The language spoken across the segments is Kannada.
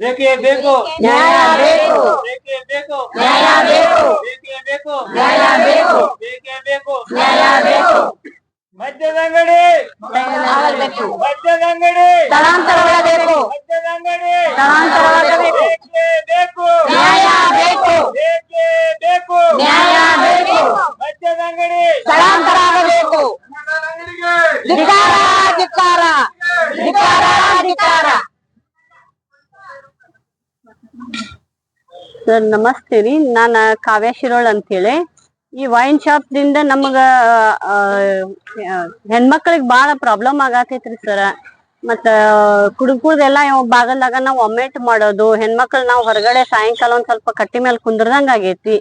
ಬೇಕೇ ಬೇಕು ನ್ಯಾಯ ಬೇಕು. ಬೇಕೇ ಬೇಕು ನ್ಯಾಯ ಬೇಕು. ಬೇಕೇ ಬೇಕು ನ್ಯಾಯ ಬೇಕು. ಬೇಕೇ ಬೇಕು ನ್ಯಾಯ ಬೇಕು. ಮದ್ಯದ ಅಂಗಡಿ ಆಗಬೇಕು. ಮದ್ಯದ ಅಂಗಡಿ ಸ್ಥಳಾಂತರಗೊಳ್ಳಬೇಕು. ಮದ್ಯದ ಅಂಗಡಿ ಸ್ಥಳಾಂತರವಾಗಬೇಕು. ಬೇಕೇ ಬೇಕು ನ್ಯಾಯ ಬೇಕು. ಬೇಕೇ ಬೇಕು ನ್ಯಾಯ ಬೇಕು. ಮದ್ಯದ ಅಂಗಡಿ ಸ್ಥಳಾಂತರ ಆಗಬೇಕು ಧಿಕಾರ ಧಿಕಾರ ಧಿಕಾರ ಧಿಕಾರ ಸರ್, ನಮಸ್ತೆ ರೀ. ನಾನು ಕಾವ್ಯ ಶಿರೋಳ್ ಅಂತೇಳಿ. ಈ ವೈನ್ ಶಾಪ್ ದಿಂದ ನಮಗ ಹೆಣ್ಮಕ್ಳಿಗೆ ಬಾಳ ಪ್ರಾಬ್ಲಮ್ ಆಗತೈತ್ರಿ ಸರ್. ಮತ್ತ ಕುಡುಕುದೆಲ್ಲ ಬಾಗಲ್ದಾಗ ನಾವ್ ಒಮ್ಮೆಟ್ ಮಾಡೋದು, ಹೆಣ್ಮಕ್ಳು ನಾವು ಹೊರಗಡೆ ಸಾಯಂಕಾಲ ಒಂದ್ ಸ್ವಲ್ಪ ಕಟ್ಟಿ ಮೇಲೆ ಕುಂದ್ರದಂಗ ಆಗೈತಿ.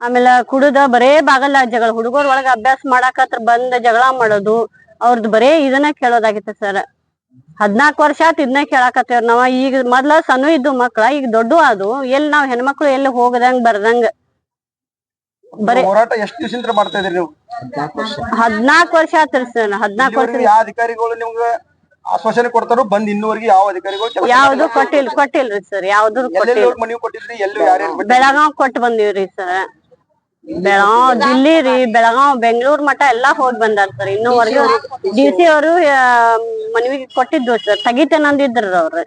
ಆಮೇಲೆ ಕುಡುದ ಬರೇ ಬಾಗಲ್ಲ ಜಗಳ ಹುಡುಗರ ಒಳಗ ಅಭ್ಯಾಸ ಮಾಡಾಕತ್ರ ಬಂದ ಜಗಳ ಮಾಡೋದು ಅವ್ರದ್ದು ಬರೇ ಇದನ್ನ ಕೇಳೋದಾಗಿತ್ತು ಸರ್. ಹದ್ನಾಲ್ಕು ವರ್ಷ ಆತ್ ಇದನ್ನ ಕೇಳಾಕತ್ತೇವ್ರ ನಾವ. ಈಗ ಮೊದ್ಲ ಸಣ್ಣ ಇದ್ದು ಮಕ್ಳ ಈಗ ದೊಡ್ಡ ಅದು ಎಲ್ ನಾವ್ ಹೆಣ್ಮಕ್ಳು ಎಲ್ಲಿ ಹೋಗದಂಗ್ ಬರ್ದಂಗ ಬರೀ- ಹೋರಾಟ ಎಷ್ಟು ದಿವಸದಿಂದ ಮಾಡ್ತಾ ಇದ್ರಿ ನೀವು? ಹದ್ನಾಲ್ಕು ವರ್ಷ ಆತ್ರಿ ಸರ್. ಹದ್ನಾಕ್ ವರ್ಷ. ಇಲ್ಲಿವರೆಗೂ ಯಾವ ಅಧಿಕಾರಿಗಳು ನಿಮ್ಗೆ ಆಶ್ವಾಸನೆ ಕೊಡ್ತಾರೋ ಬಂದ್ ಇನ್ನೂವರೆಗೆ ಯಾವ ಅಧಿಕಾರಿಗಳು ಕೆಲಸ ಯಾವ್ದು ಕೊಟ್ಟಿಲ್ ಕೊಟ್ಟಿಲ್ರಿ ಸರ್. ಯಾವ್ದು ಎಲ್ಲೆಲ್ಲಿ ಕೊಟ್ಟಿಲ್ಲ ಹೋಗಿ ಮನವಿ ಕೊಟ್ಟಿದ್ರಿ? ಎಲ್ಲೂ ಯಾರ್ಯಾರು? ಬೆಳಗಾವ್ ಕೊಟ್ಟು ಬಂದಿವ್ರಿ ಸರ್. ಬೆಳಗಾವ್ ದಿಲ್ಲಿ ರೀ ಬೆಳಗಾವ್ ಬೆಂಗಳೂರ್ ಮಠ ಎಲ್ಲಾ ಹೋಗಿ ಬಂದಾರ ಸರ್ ಇನ್ನೂವರೆಗೂ ಡಿ ಸಿ ಅವರು ಮನವಿಗೆ ಕೊಟ್ಟಿದ್ದು ಸರ್ ತೆಗಿತೇನಂದಿದ್ರು ಅವ್ರು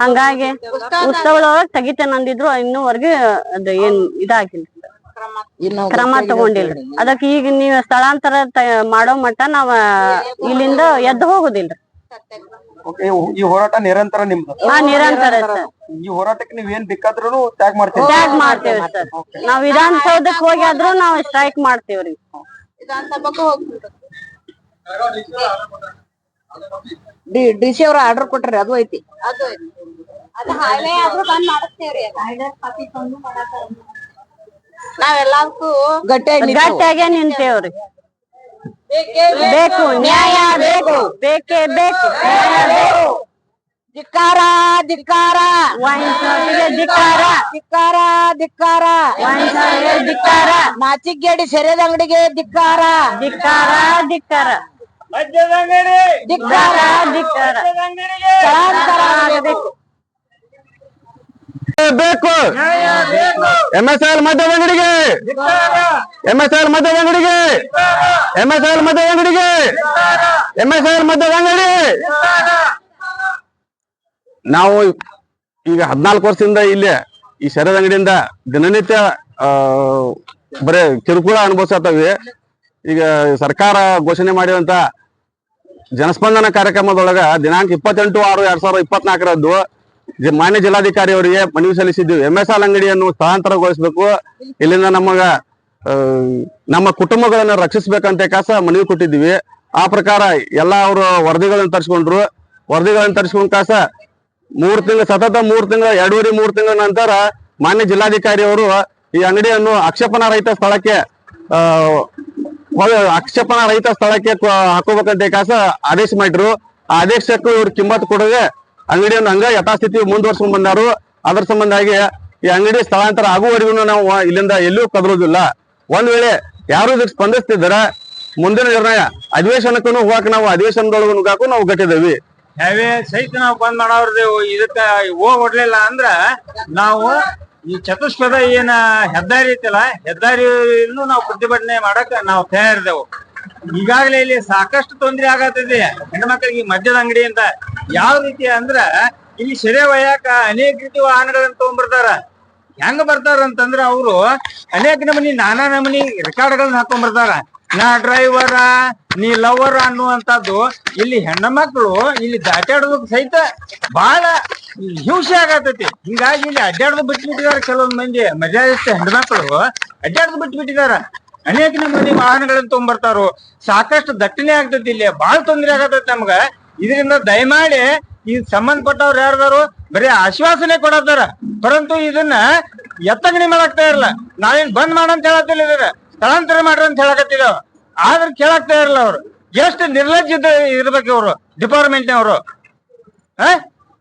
ಹಂಗಾಗಿ ಉತ್ಸವದೊಳಗ್ ತೆಗಿತೇನಂದಿದ್ರು ಇನ್ನೂವರೆಗೂ ಅದು ಏನ್ ಇದಾಗಿಲ್ಲ. ಕ್ರಮ ತಗೊಂಡಿಲ್ಲ ಅದಕ್ಕೆ ಈಗ ನೀವು ಸ್ಥಳಾಂತರ ಮಾಡೋ ಮಟ್ಟ ನಾವ ಇಲ್ಲಿಂದ ಎದ್ದು ಹೋಗುದಿಲ್ರಿ ಈ ಹೋರಾಟ ನಿರಂತರ ನಿಮ್ದು? ಹಾ ನಿರಂತರ ಸರ್. ಈ ಹೋರಾಟಕ್ಕೆ ನೀವ್ ಏನ್ ಬೇಕಾದ್ರೂ ತ್ಯಾಗ ಮಾಡ್ತೀವಿ ತ್ಯಾಗ ಮಾಡ್ತೇವ್ರಿ ಸರ್. ನಾವ್ ವಿಧಾನಸೌಧಕ್ ಹೋಗಿ ಆದ್ರೂ ನಾವ್ ಸ್ಟ್ರೈಕ್ ಮಾಡ್ತೇವ್ರಿ. ಡಿ ಡಿ ಸಿ ಅವ್ರ ಆರ್ಡರ್ ಕೊಟ್ರಿ ಅದು ಐತಿ. ನಾವೆಲ್ಲದಕ್ಕೂ ಗಟ್ಟಿಯಾಗಿ. ಗಟ್ಟಿಯಾಗೆ ನಿಂತೇವ್ರಿ. ಬೇಕು ನ್ಯಾಯ ಬೇಕು. ಬೇಕೇ ಬೇಕು. ಧಿಕ್ಕಾರ ಧಿಕ್ಕಾರ. ಧಿಕ್ಕಾರ. ಧಿಕ್ಕಾರ ಧಿಕ್ಕಾರ. ಧಿಕ್ಕಾರ. ನಾಚಿಗೇಡಿ ಸೆರೆದ ಅಂಗಡಿಗೆ ಧಿಕ್ಕಾರ. ಧಿಕ್ಕಾರ ಧಿಕ್ಕಾರ. ಧಿಕ್ಕಾರ ಧಿಕ್ಕಾರ. ಸ್ಥಳಾಂತರ ಆಗಬೇಕು. ಬೇಕು. ಎಂ ಎಸ್ ಎಲ್ ಮದ್ಯದ ಅಂಗಡಿಗೆ. ಎಂ ಎಸ್ ಎಲ್ ಮದ್ಯದ ಅಂಗಡಿಗೆ. ಎಂ ಎಸ್ ಎಲ್ ಮದ್ಯದ ಅಂಗಡಿಗೆ. ಎಂಎಸ್ಆರ್ ಮದ್ಯದ ಅಂಗಡಿ. ನಾವು ಈಗ ಹದಿನಾಲ್ಕು ವರ್ಷದಿಂದ ಇಲ್ಲಿ ಈ ಶರದ ಅಂಗಡಿಯಿಂದ ದಿನನಿತ್ಯ ಬರೇ ಕಿರುಕುಳ ಅನುಭವಿಸತ್ತವಿ ಈಗ ಸರ್ಕಾರ ಘೋಷಣೆ ಮಾಡಿದಂತ ಜನಸ್ಪಂದನ ಕಾರ್ಯಕ್ರಮದೊಳಗ ದಿನಾಂಕ ಇಪ್ಪತ್ತೆಂಟು ಆರು ಎರಡ್ ಸಾವಿರದ ಇಪ್ಪತ್ನಾಲ್ಕರದ್ದು ಮಾನ್ಯ ಜಿಲ್ಲಾಧಿಕಾರಿ ಅವರಿಗೆ ಮನವಿ ಸಲ್ಲಿಸಿದ್ವಿ ಎಂ ಅಂಗಡಿಯನ್ನು ಸ್ಥಳಾಂತರಗೊಳಿಸಬೇಕು. ಇಲ್ಲಿಂದ ನಮಗ ನಮ್ಮ ಕುಟುಂಬಗಳನ್ನ ರಕ್ಷಿಸಬೇಕಂತ ಕಾಸ ಮನವಿ ಕೊಟ್ಟಿದ್ವಿ ಆ ಪ್ರಕಾರ ಎಲ್ಲ ಅವರು ವರದಿಗಳನ್ನ ತರಿಸ್ಕೊಂಡ್ರು. ವರದಿಗಳನ್ನ ತರಿಸ್ಕೊಂಡ್ ಕಾಸ ಮೂರು ತಿಂಗಳ, ಸತತ ಮೂರು ತಿಂಗಳ, ಎರಡೂವರೆ ಮೂರು ತಿಂಗಳ ನಂತರ ಮಾನ್ಯ ಜಿಲ್ಲಾಧಿಕಾರಿ ಅವರು ಈ ಅಂಗಡಿಯನ್ನು ಆಕ್ಷೇಪಣಾ ರಹಿತ ಸ್ಥಳಕ್ಕೆ ಆಕ್ಷೇಪಣಾ ರಹಿತ ಸ್ಥಳಕ್ಕೆ ಹಾಕೋಬೇಕಂತ ಕಾಸ ಆದೇಶ ಮಾಡಿದ್ರು. ಆ ಆದೇಶಕ್ಕೂ ಇವ್ರು ಕಿಮ್ಮತ್ ಕೊಡದೆ ಅಂಗಡಿಯನ್ನು ಹಂಗ ಯಥಾಸ್ಥಿತಿ ಮುಂದುವರ್ಸ್ಕೊಂಡ್ ಬಂದಾರು. ಅದ್ರ ಸಂಬಂಧಾಗಿ ಈ ಅಂಗಡಿ ಸ್ಥಳಾಂತರ ಆಗುವವರೆಗೂ ನಾವು ಇಲ್ಲಿಂದ ಎಲ್ಲೂ ಕದರೋದಿಲ್ಲ. ಒಂದ್ ವೇಳೆ ಯಾರು ಇದಕ್ಕೆ ಸ್ಪಂದಿಸ್ತಿದ್ರ ಮುಂದಿನ ನಿರ್ಣಯ ಅಧಿವೇಶನಕ್ಕೂ ಹೋಗಕ್ ನಾವು ಅಧಿವೇಶನದೊಳಗೂ ನುಗ್ಗಾಕು ನಾವು ಗಟ್ಟಿದೇವಿ ಯಾವೇ ಸಹಿತ ನಾವು ಬಂದ್ ಮಾಡವ್ರದೇವು ಇದಕ್ಕ ಹೋಗ್ ಹೊಡ್ಲಿಲ್ಲ ಅಂದ್ರ ನಾವು ಈ ಚತುಷ್ಪದ ಏನ ಹೆದ್ದಾರಿ ಐತಲ್ಲ ಹೆದ್ದಾರಿಯನ್ನು ನಾವು ಪ್ರತಿಭಟನೆ ಮಾಡಕ್ ನಾವು ತಯಾರಿದೆವು ಈಗಾಗಲೇ ಇಲ್ಲಿ ಸಾಕಷ್ಟು ತೊಂದರೆ ಆಗತ್ತಿದೆ. ಹೆಣ್ಮಕ್ಳಿಗೆ ಮದ್ಯದ ಅಂಗಡಿ ಅಂತ. ಯಾವ ರೀತಿ ಅಂದ್ರ ಇಲ್ಲಿ ಸೆರೆ ಒಯ್ಯಾಕ ಅನೇಕ ರೀತಿ ವಾಹನಗಳನ್ನ ತಗೊಂಡ್ಬರ್ತಾರ ಹೆಂಗ ಬರ್ತಾರ ಅಂತಂದ್ರ ಅವರು ಅನೇಕ ನಮನಿ, ನಾನಾ ನಮನಿ ರೆಕಾರ್ಡ್ಗಳನ್ನ ಹಾಕೊಂಡ್ ಬರ್ತಾರ ನಾ ಡ್ರೈವರ, ನೀ ಲವರ್ ಅನ್ನುವಂತದ್ದು ಇಲ್ಲಿ ಹೆಣ್ಣ ಮಕ್ಕಳು ಇಲ್ಲಿ ದಾಟಾಡೋದಕ್ ಸಹಿತ ಬಹಳ ಹಿಂಸೆ ಆಗತೈತಿ. ಹಿಂಗಾಗಿ ಇಲ್ಲಿ ಅಡ್ಡಾಡೋದು ಬಿಟ್ಬಿಟ್ಟಿದಾರ ಕೆಲವೊಂದ್ ಮಂದಿ. ಮರ್ಯಾದಸ್ಥ ಹೆಣ್ಮಕ್ಳು ಅಡ್ಡಾಡೋದು ಬಿಟ್ಬಿಟ್ಟಿದಾರ. ಅನೇಕ ನಮೂನಿ ವಾಹನಗಳನ್ನ ತೊಗೊಂಬರ್ತಾರು. ಸಾಕಷ್ಟು ದಟ್ಟಣೆ ಆಗ್ತೈತಿ ಇಲ್ಲಿ. ಬಹಳ ತೊಂದರೆ ಆಗತೈತಿ ನಮ್ಗ. ಇದರಿಂದ ದಯಮಾಡಿ ಈ ಸಂಬಂಧಪಟ್ಟವ್ರು ಯಾರ್ದಾರು ಬರೀ ಆಶ್ವಾಸನೆ ಕೊಡತ್ತಾರ ಪರಂತು ಇದನ್ನ ಎತ್ತಗಣಿ ಮಾಡಾಕ್ತಾ ಇರಲ್ಲ ನಾವೇನ್ ಬಂದ್ ಮಾಡಂತ ಹೇಳತ್ತಿಲ್ಲ ಇದ್ರ ಸ್ಥಳಾಂತರ ಮಾಡ್ರಿ ಅಂತ ಹೇಳಕತ್ತಿದಾವ ಆದ್ರ ಕೇಳಾಕ್ತಾ ಇರಲ್ಲ ಅವ್ರು. ಎಷ್ಟು ನಿರ್ಲಜ್ಜ ಇರ್ಬೇಕು ಅವರು ಡಿಪಾರ್ಟ್ಮೆಂಟ್ನವರು. ಆ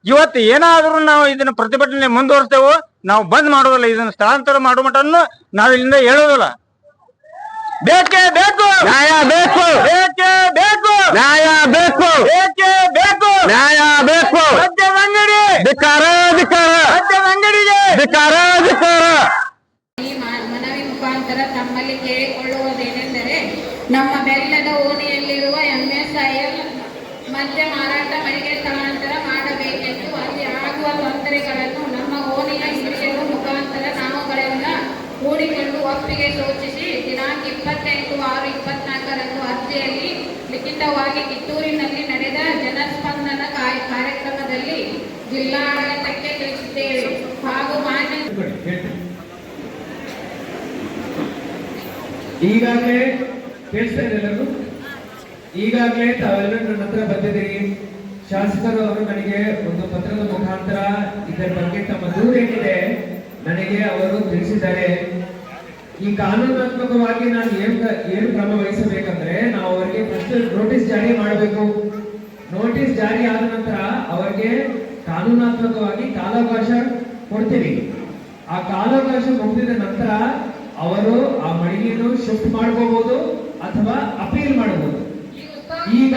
ಇವತ್ತು ಏನಾದ್ರೂ ನಾವು ಇದನ್ನ ಪ್ರತಿಭಟನೆ ಮುಂದುವರಿಸ್ತೇವೋ, ನಾವು ಬಂದ್ ಮಾಡೋದಿಲ್ಲ, ಇದನ್ನ ಸ್ಥಳಾಂತರ ಮಾಡೋ ಮಟನ್ನು ನಾವು ಇಲ್ಲಿಂದ ಹೇಳೋದಿಲ್ಲ. ಬೇಕೇ ಬೇಕು. ನ್ಯಾಯ ಬೇಕು. ಬೇಕೇ ಬೇಕು. ನ್ಯಾಯ ಬೇಕು. ಬೇಕೇ ಬೇಕು. ನ್ಯಾಯ ಬೇಕು. ಮದ್ಯದ ಅಂಗಡಿ. ಧಿಕಾರ ಧಿಕಾರ. ಮದ್ಯದ ಅಂಗಡಿಗೆ. ಧಿಕಾರ ಧಿಕಾರ. ಈ ಮನವಿ ಮುಖಾಂತರ ತಮ್ಮಲ್ಲಿ ಕೇಳಿಕೊಳ್ಳುವುದೇನೆಂದರೆ ನಮ್ಮ ಬೆಲ್ಲದ ಓಣಿಯಲ್ಲಿರುವ ಎಂಎಸ್ಐಎಲ್ ಮತ್ತೆ ಮಾರಾಟ ಮಳಿಗೆ ಸ್ಥಳಾಂತರ ಲಿಖಿತವಾಗಿ ಕಿತ್ತೂರಿನಲ್ಲಿ ನಡೆದ ಜನಸ್ಪಂದನ ಕಾರ್ಯ- ಕಾರ್ಯಕ್ರಮದಲ್ಲಿ ಜಿಲ್ಲಾಡಳಿತಕ್ಕೆ ತಿಳಿಸಿದ್ದೇವೆ. ಹಾಗೂ ಮಾನ್ಯ ಈಗಾಗಲೇ ಕೇಳಿಸ್ತಾ ಎಲ್ಲರೂ. ಈಗಾಗಲೇ ತಾವೆಲ್ಲರೂ ನನ್ನ ಹತ್ರ ಬಂದಿದ್ದೀರಿ. ಶಾಸಕರು ಅವರು ನನಗೆ ಒಂದು ಪತ್ರದ ಮುಖಾಂತರ ಇದರ ಬಗ್ಗೆ ತಮ್ಮ ದೂರ ಏನಿದೆ ನನಗೆ ಅವರು ತಿಳಿಸಿದ್ದಾರೆ. ಈ ಕಾನೂನಾತ್ಮಕವಾಗಿ ನಾನು ಏನು ಏನು ಕ್ರಮ ಅವರಿಗೆ ಫಸ್ಟ್ ನೋಟಿಸ್ ಜಾರಿ ಮಾಡಬೇಕು. ನೋಟಿಸ್ ಜಾರಿ ಆದ ನಂತರ ಅವರಿಗೆ ಕಾನೂನಾತ್ಮಕವಾಗಿ ಕಾಲಾವಕಾಶ ಕೊಡ್ತೀವಿ. ಆ ಕಾಲಾವಕಾಶ ಮುಗಿದ ನಂತರ ಅವರು ಆ ಮಳಿಗೆಯನ್ನು ಶಿಫ್ಟ್ ಮಾಡ್ಕೋಬಹುದು ಅಥವಾ ಅಪೀಲ್ ಮಾಡಬಹುದು ಈಗ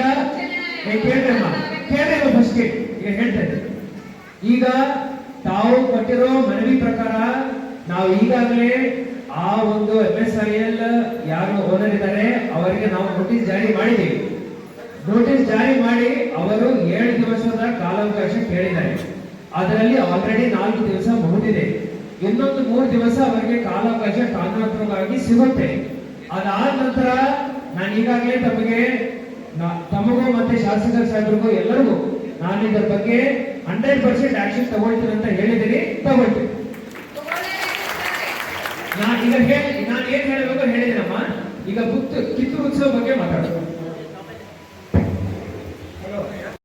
ಏ, ಕೇಳ್ತೇವೆ ಫಸ್ಟ್ ಈಗ ಹೇಳ್ತೇನೆ ಈಗ ತಾವು ಕೊಟ್ಟಿರೋ ಮನವಿ ಪ್ರಕಾರ ನಾವು ಈಗಾಗಲೇ ಆ ಒಂದು ಎಂ ಎಸ್ ಐ ಎಲ್ ಯಾರು ಓನರ್ ಇದ್ದಾರೆ, ಅವರಿಗೆ ನಾವು ನೋಟಿಸ್ ಜಾರಿ ಮಾಡಿದ್ದೀವಿ. ನೋಟಿಸ್ ಜಾರಿ ಮಾಡಿ ಅವರು ಏಳು ದಿವಸದ ಕಾಲಾವಕಾಶ ಕೇಳಿದ್ದಾರೆ. ಅದರಲ್ಲಿ ಆಲ್ರೆಡಿ ನಾಲ್ಕು ದಿವಸ ಮುಗಿದಿದೆ. ಇನ್ನೊಂದು ಮೂರು ದಿವಸ ಅವರಿಗೆ ಕಾಲಾವಕಾಶ ಕಾನೂನಾತ್ಮಕವಾಗಿ ಸಿಗುತ್ತೆ. ಅದಾದ ನಂತರ ನಾನು ಈಗಾಗಲೇ ತಮಗೆ ತಮಗೂ ಮತ್ತೆ ಶಾಸಕರ ಸಾಹೇಬರಿಗೂ ಎಲ್ಲರಿಗೂ ನಾನು ಇದರ ಬಗ್ಗೆ ಹಂಡ್ರೆಡ್ ಪರ್ಸೆಂಟ್ ಆಕ್ಷನ್ ತಗೊಳ್ತೀನಿ ಅಂತ ಹೇಳಿದ್ದೀನಿ, ತಗೊಳ್ತೀನಿ. ನಾ ಈಗ ಹೇಳಿ ನಾನು ಏನ್ ಹೇಳಬೇಕು ಹೇಳಿದ್ರಮ್ಮ ಈಗ ಬುತ್ತು ಕಿತ್ತೂರು ಉತ್ಸವ ಬಗ್ಗೆ ಮಾತಾಡೋದು